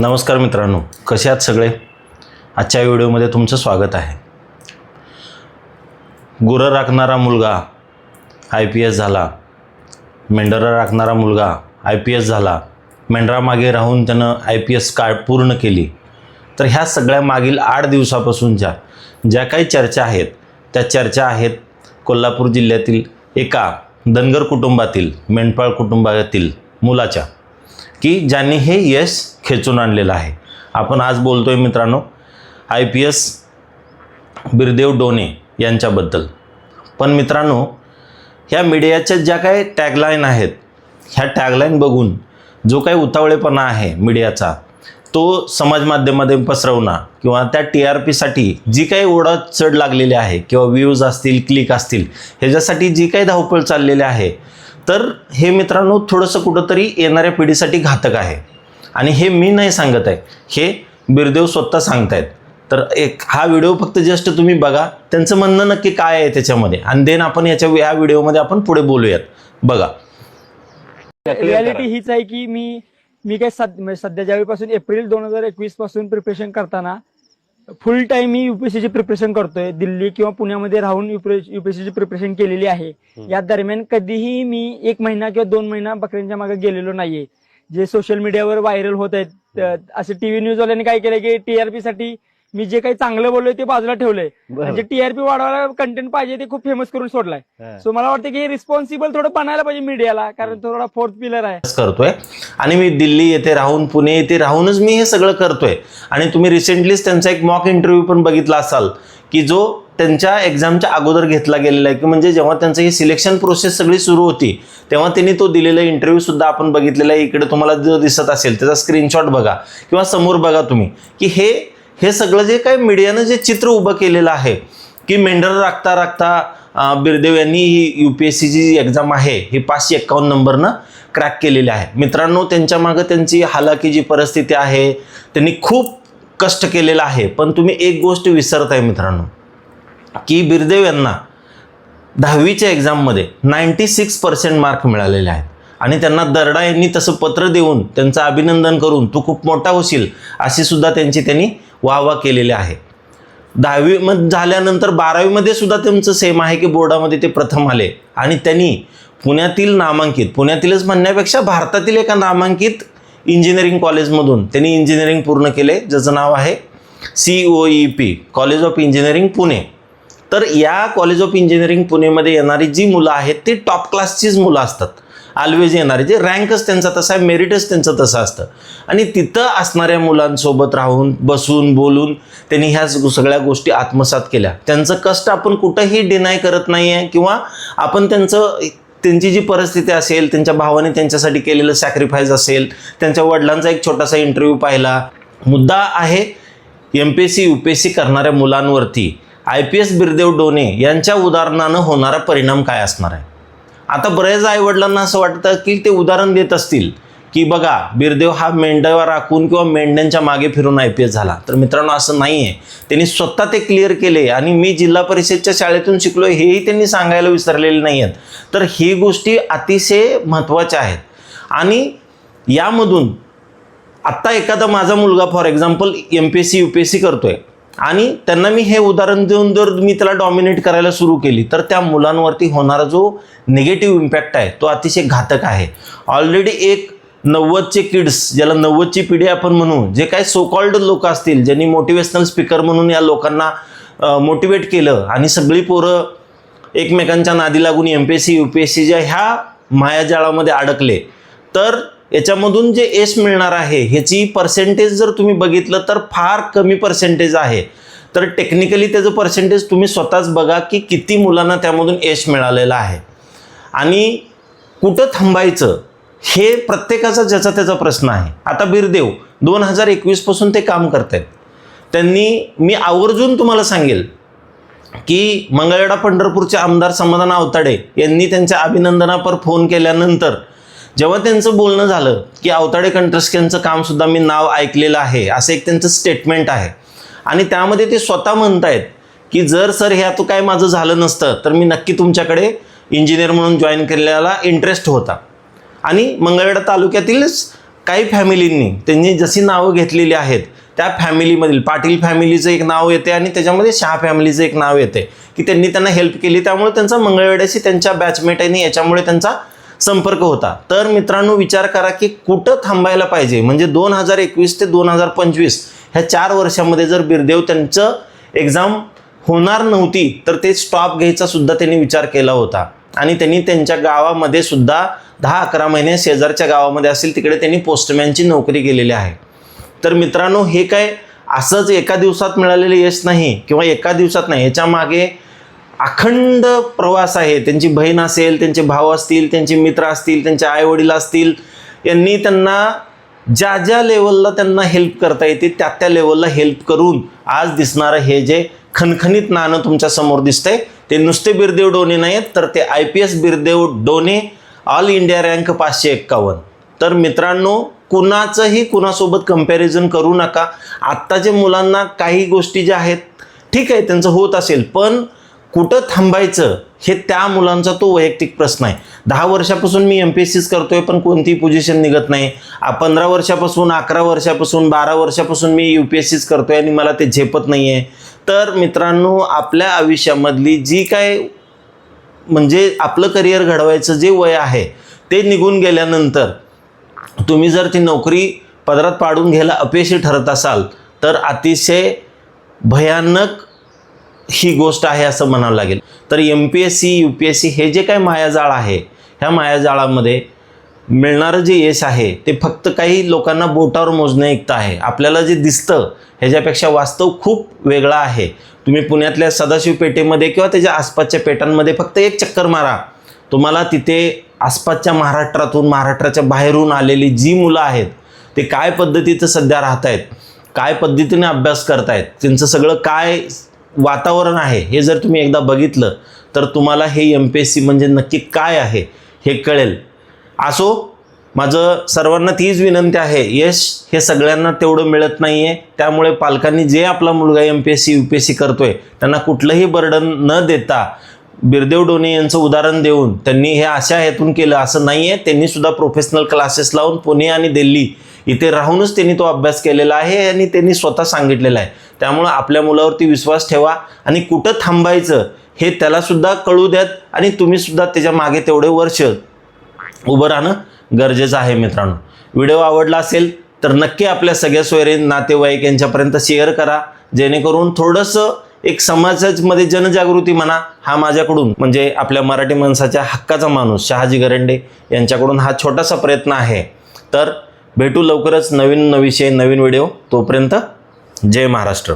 नमस्कार मित्रांनो कसे आहात सगळे? आजच्या व्हिडिओमध्ये तुमचं स्वागत आहे. गुरं राखणारा मुलगा आय पी एस झाला. मेंढरं राखणारा मुलगा आय पी एस झाला. मेंढरामागे राहून त्यानं आय पी एस कार्ड पूर्ण केली. तर ह्या सगळ्या मागील आठ दिवसापासूनच्या ज्या काही चर्चा आहेत त्या चर्चा आहेत कोल्हापूर जिल्ह्यातील एका धनगर कुटुंबातील मेंढपाळ कुटुंबातील मुलाच्या. की ज्यांनी हे यश खेचून आणलेलं आहे. आपण आज बोलतोय मित्रांनो I P S Birdev Done यांच्याबद्दल. पण मित्रांनो ह्या मीडियाच्या ज्या काही टॅगलाईन आहेत ह्या टॅगलाईन बघून जो काही उतावळेपणा आहे मीडियाचा तो समाज माध्यमामध्ये पसरवणं किंवा त्या टी आर पीसाठी जी काही ओढत चढ लागलेली आहे किंवा व्ह्यूज असतील क्लिक असतील ह्याच्यासाठी जी काही धावपळ चाललेली आहे तर हे मित्रांनो थोडंसं कुठंतरी येणाऱ्या पिढीसाठी घातक आहे. आणि हे मी नाही सांगत आहे. हे बिरदेव स्वतः सांगतायत. तर एक हा व्हिडिओ फक्त जस्ट तुम्ही बघा. त्यांचं म्हणणं नक्की काय आहे त्याच्यामध्ये? आणि देन आपण याच्या या व्हिडिओमध्ये आपण पुढे बोलूयात. बघा. रियालिटी हीच आहे की मी मी काय सध्या म्हणजे ज्यावेळीपासून एप्रिल दोन हजार एकवीसपासून प्रिपरेशन करताना फुल टाइम मी युपीएससीची प्रिपरेशन करतोय. दिल्ली किंवा पुण्यामध्ये राहून युपीएससीची प्रिपरेशन केलेली आहे. या दरम्यान कधीही मी एक महिना किंवा दोन महिना बकऱ्यांच्या मागे गेलेलो नाहीये. जे सोशल मीडियावर व्हायरल होत आहेत असे टीव्ही न्यूज वाल्यांनी काय केलं की टीआरपी साठी मी जे काही चांगलं बोललोय ते बाजूला ठेवलंय. म्हणजे टीआरपी वाढवायला कंटेंट पाहिजे ते खूप फेमस करून सोडलाय. सो मला वाटतं की रिस्पॉन्सिबल थोडं बनायला पाहिजे मीडियाला कारण थोडा फोर्थ पिलर आहे. अभ्यास करतोय. आणि मी दिल्ली येथे राहून पुणे येथे राहूनच मी हे सगळं करतोय. आणि तुम्ही रिसेंटलीच त्यांचा एक मॉक इंटरव्ह्यू पण बघितला असाल की जो त्यांच्या एक्झामच्या अगोदर घेतला गेलेला आहे. की म्हणजे जेव्हा त्यांचं ही सिलेक्शन प्रोसेस सगळी सुरू होती तेव्हा त्यांनी तो दिलेला इंटरव्ह्यू सुद्धा आपण बघितलेला आहे. इकडे तुम्हाला जो दिसत असेल त्याचा स्क्रीनशॉट बघा. किंवा समोर बघा तुम्ही की हे हे सगळं जे काही मीडियानं जे चित्र उभं केलेलं आहे की मेंढर राखता राखता बिरदेव यांनी ही यू पी एस सीची जी एक्झाम आहे ही पाचशे एक्कावन्न नंबरनं क्रॅक केलेली आहे. मित्रांनो त्यांच्या मागं त्यांची हालाकी जी परिस्थिती आहे त्यांनी खूप कष्ट केलेलं आहे. पण तुम्ही एक गोष्ट विसरताय मित्रांनो की बिरदेव यांना दहावीच्या एक्झाममध्ये नाईन्टी सिक्स पर्सेंट मार्क मिळालेले आहेत. आणि त्यांना दर्डा यांनी तसं पत्र देऊन त्यांचं अभिनंदन करून तू खूप मोठा होशील अशी सुद्धा त्यांची त्यांनी वाहवा केलेली आहे. दहावी मग झाल्यानंतर बारावीमध्ये सुद्धा त्यांचं सेम आहे की बोर्डामध्ये ते प्रथम आले. आणि त्यांनी पुण्यातील नामांकित पुण्यातीलच म्हणण्यापेक्षा भारतातील एका नामांकित इंजिनिअरिंग कॉलेजमधून त्यांनी इंजिनिअरिंग पूर्ण केले ज्याचं नाव आहे C O E P college of engineering Pune तर या कॉलेज ऑफ इंजिनिअरिंग पुणेमध्ये येणारी जी मुलं आहेत ती टॉप क्लासचीच मुलं असतात. ऑलवेज येणारे. जे रँकच त्यांचा तसा आहे मेरिटच त्यांचं तसं असतं. आणि तिथं असणाऱ्या मुलांसोबत राहून बसून बोलून त्यांनी ह्या सगळ्या गोष्टी आत्मसात केल्या. त्यांचं कष्ट आपण कुठंही डिनाय करत नाही आहे किंवा आपण त्यांचं त्यांची जी परिस्थिती असेल त्यांच्या भावाने त्यांच्यासाठी केलेलं सॅक्रिफाईस असेल त्यांच्या वडिलांचा एक छोटासा इंटरव्ह्यू पाहिला. मुद्दा आहे M P S C U P S C करणाऱ्या मुलांवरती. I P S Birdev Done यांच्या उदाहरणानं होणारा परिणाम काय असणार आहे? आता बऱ्याच आईवडिलांना असं वाटतं की ते उदाहरण देत असतील की बघा बिरदेव हा मेंढ्यावर राखून किंवा मेंढ्यांच्या मागे फिरून आय पी एस झाला. तर मित्रांनो असं नाही आहे त्यांनी स्वतः ते क्लिअर केले आणि मी जिल्हा परिषदच्या शाळेतून शिकलो हेही त्यांनी सांगायला विसरलेले नाही आहेत तर ही गोष्टी अतिशय महत्त्वाच्या आहेत. आणि यामधून आत्ता एखादा माझा मुलगा for example M P S C U P S C करतो आहे आणि त्यांना मी हे उदाहरण देऊन जर मी त्याला डॉमिनेट करायला सुरू केली तर त्या मुलांवरती होणारा जो निगेटिव्ह इम्पॅक्ट आहे तो अतिशय घातक आहे. ऑलरेडी एक नव्वदचे किड्स ज्याला नव्वदची पिढी आपण म्हणू जे काय सोकॉल्ड लोक असतील ज्यांनी मोटिवेशनल स्पीकर म्हणून या लोकांना मोटिवेट केलं आणि सगळी पोरं एकमेकांच्या नादी लागून M P S C U P S सीच्या ह्या मायाजाळामध्ये अडकले तर याच्यामधून जे यश मिळणार आहे ह्याची पर्सेंटेज जर तुम्ही बघितलं तर फार कमी पर्सेंटेज आहे. तर टेक्निकली त्याचं पर्सेंटेज तुम्ही स्वतःच बघा की किती मुलांना त्यामधून यश मिळालेलं आहे. आणि कुठं थांबायचं हे प्रत्येकाचा ज्याचा त्याचा प्रश्न आहे. आता बिरदेव दोन हजार एकवीसपासून ते काम करत आहेत त्यांनी मी आवर्जून तुम्हाला सांगेल की मंगळवेढा पंढरपूरचे आमदार समाधान आवताडे यांनी त्यांच्या अभिनंदनापर फोन केल्यानंतर जेव्हा त्यांचं बोलणं झालं की आवताडे कंट्रस्कनचं कामसुद्धा मी नाव ऐकलेलं आहे असं एक त्यांचं स्टेटमेंट आहे. आणि त्यामध्ये ते स्वतः म्हणतायत की जर सर ह्यात काय माझं झालं नसतं तर मी नक्की तुमच्याकडे इंजिनियर म्हणून जॉईन केलेला इंटरेस्ट होता. आणि मंगळवेढा तालुक्यातीलच काही फॅमिलींनी त्यांनी जशी नावं घेतलेली आहेत त्या फॅमिलीमधील पाटील फॅमिलीचं एक नाव येते आणि त्याच्यामध्ये शहा फॅमिलीचं एक नाव येते की त्यांनी त्यांना हेल्प केली त्यामुळे त्यांचा मंगळवेड्याशी त्यांच्या बॅचमेट आणि याच्यामुळे त्यांचा संपर्क होता. तर मित्रांनो विचार करा की कुठं थांबायला पाहिजे? म्हणजे दोन हजार एकवीस ते दोन हजार पंचवीस ह्या चार वर्षामध्ये जर बिरदेव त्यांचं एक्झाम होणार नव्हती तर ते स्टॉप घ्यायचा सुद्धा त्यांनी विचार केला होता. आणि त्यांनी त्यांच्या गावामध्ये सुद्धा दहा अकरा महिने शेजारच्या गावामध्ये असेल तिकडे त्यांनी पोस्टमॅनची नोकरी केलेली आहे. तर मित्रांनो हे काय असंच एका दिवसात मिळालेलं यश नाही किंवा एका दिवसात नाही याच्या मागे अखंड प्रवास आहे. त्यांची बहीण असेल त्यांचे भाऊ असतील त्यांचे मित्र असतील त्यांचे आईवडील असतील यांनी त्यांना ज्या ज्या लेवलला त्यांना हेल्प करता येते त्या त्या लेवलला हेल्प करून आज दिसणारं हे जे खणखणीत नाणं तुमच्यासमोर दिसतंय ते नुसते बिरदेव डोने नाहीत तर ते I P S Birdev Done all India rank पाचशे एक्कावन्न. तर मित्रांनो कुणाचंही कुणासोबत कंपॅरिझन करू नका. आत्ताच्या मुलांना काही गोष्टी ज्या आहेत ठीक आहे त्यांचं होत असेल पण कुठं थांबायचं हे त्या मुलांचा तो वैयक्तिक प्रश्न आहे. दहा वर्षापासून मी एम पी एस सीच करतोय पण कोणतीही पोझिशन निघत नाही. पंधरा वर्षापासून अकरा वर्षापासून बारा वर्षापासून मी यू पी एस सीच करतोय आणि मला ते झेपत नाही आहे तर मित्रांनो आपल्या आयुष्यामधली जी काय म्हणजे आपलं करिअर घडवायचं जे वय आहे ते निघून गेल्यानंतर तुम्ही जर ती नोकरी पदरात पाडून घ्यायला अपयशी ठरत असाल तर अतिशय भयानक ही गोष्ट आहे असं म्हणावं लागेल. तर M P S C U P S C हे जे काय मायाजाळ आहे ह्या मायाजाळामध्ये मिळणारं जे यश आहे ते फक्त काही लोकांना बोटावर मोजणं इतकं आहे. आपल्याला जे दिसतं ह्याच्यापेक्षा वास्तव खूप वेगळं आहे. तुम्ही पुण्यातल्या सदाशिव पेठेमध्ये किंवा त्याच्या आसपासच्या पेटांमध्ये फक्त एक चक्कर मारा. तुम्हाला तिथे आसपासच्या महाराष्ट्रातून महाराष्ट्राच्या बाहेरून आलेली जी मुलं आहेत ते काय पद्धतीचं सध्या राहत आहेत काय पद्धतीने अभ्यास करतायत त्यांचं सगळं काय वातावरण आहे हे जर तुम्ही एकदा बघितलं तर तुम्हाला हे एम पी एस सी म्हणजे नक्की काय आहे हे कळेल. असो माझं सर्वांना तीच विनंती आहे यश हे सगळ्यांना तेवढं मिळत नाही आहे त्यामुळे पालकांनी जे आपला मुलगा M P S C U P S C करतोय त्यांना कुठलंही बर्डन न देता बिरदेव डोने यांचं उदाहरण देऊन त्यांनी हे अशा हेतून केलं. असं नाही आहे त्यांनी सुद्धा प्रोफेशनल क्लासेस लावून पुणे आणि दिल्ली इथे राहूनच त्यांनी तो अभ्यास केलेला आहे आणि त्यांनी स्वतः सांगितलेला आहे. त्यामुळं आपल्या मुलावरती विश्वास ठेवा आणि कुठं थांबायचं हे त्यालासुद्धा कळू द्यात आणि तुम्हीसुद्धा त्याच्यामागे तेवढे वर्ष उभं राहणं गरजेचं आहे मित्रांनो. व्हिडिओ आवडला असेल तर नक्की आपल्या सगळ्या सोयरे नातेवाईक यांच्यापर्यंत शेअर करा. जेणेकरून थोडंसं एक समाजामध्ये जनजागृती म्हणा हा माझ्याकडून म्हणजे आपल्या मराठी माणसाच्या हक्काचा माणूस शहाजी गरंडे यांच्याकडून हा छोटासा प्रयत्न आहे. तर भेटू लवकरच नवीन विषय नवीन व्हिडिओ. तोपर्यंत जय महाराष्ट्र.